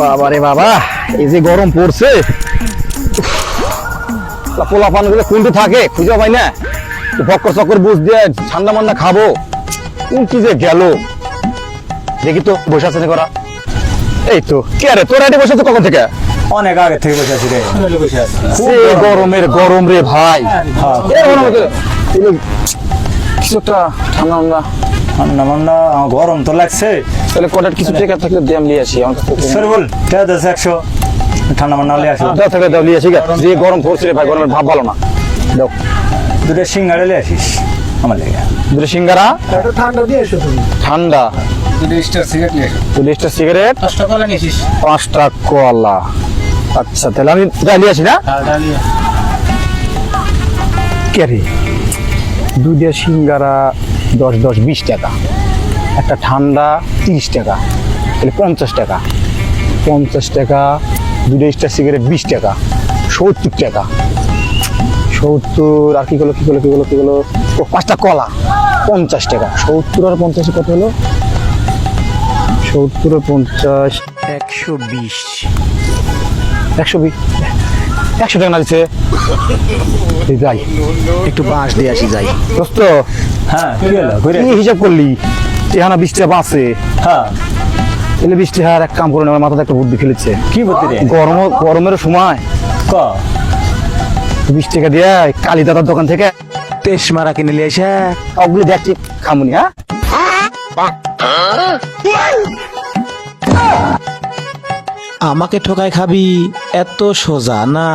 বাবা রে বাবা এই যে গরম পড়ছে। পোলা পানগুলো কোনটি থাকে খুঁজে পাই না। বক্কর চক্কর বুঝ দিয়ে ঠান্ডা মান্ডা খাব। কোন কি যে গেল? দেখি তো বসে আছে করা এই তো কে আরে তোর এটি বসে আছে কখন থেকে? অনেক আগে থেকে বসে আছি রে। গরমের গরম রে ভাই। এ মনে হচ্ছে, এই যে কিছু একটা ঠান্ডা ঠান্ডা মান্ডা আমার গরম তো লাগছে। তাহলে কটার কিছু টেকা থাকলে দিয়ে আমি নিয়ে আসি সর বল দেড় দশ একশো। ঠান্ডা মান্ডা হলে আসো। দাও থেকে দাও নিয়ে আসি যে গরম পড়ছে রে ভাই গরমের ভাব ভালো না। দাও দুটো সিঙ্গাড়ে নিয়ে আসিস আমার লেগে। দুটো সিঙ্গারা? ঠান্ডা দিয়ে এসো তুমি। ঠান্ডা। নিয়ে চল্লিশটা সিগারেট? পাঁচটা কলা আচ্ছা তাহলে আমি যাই আসি না? কে দুধের সিঙ্গারা। দশ দশ বিশ টাকা। একটা ঠান্ডা তিরিশ টাকা তাহলে পঞ্চাশ টাকা। পঞ্চাশ টাকা দুটো স্টার সিগারেট বিশ টাকা সত্তর টাকা। সত্তর আর কি হলো কী করল কী হলো কী হলো ও পাঁচটা কলা পঞ্চাশ টাকা। সত্তর আর পঞ্চাশে কত হলো? সত্তর আর পঞ্চাশ একশো বিশ। একশো বিশ? একশো টাকা না দিচ্ছে? যাই একটু বাঁশ দিয়ে আসি যাই। দোস্ত হ্যাঁ কি হলো? ঘুরে কি হিসাব করলি? এখানে বিশ টাকা বাঁচে হ্যাঁ। এলে বিশ টাকা এক কাম করে আমার মাথাতে একটা বুদ্ধি খেলেছে। কি বলতে রে? গরম গরমের সময়। ক? বিশ টাকা দিয়ে কালী দাদার দোকান থেকে তেস মারা কিনে নিয়ে এসে। ওগুলি দেখছি খামুনি হ্যাঁ? আমাকে ঠকাই খাবি এত সোজা না।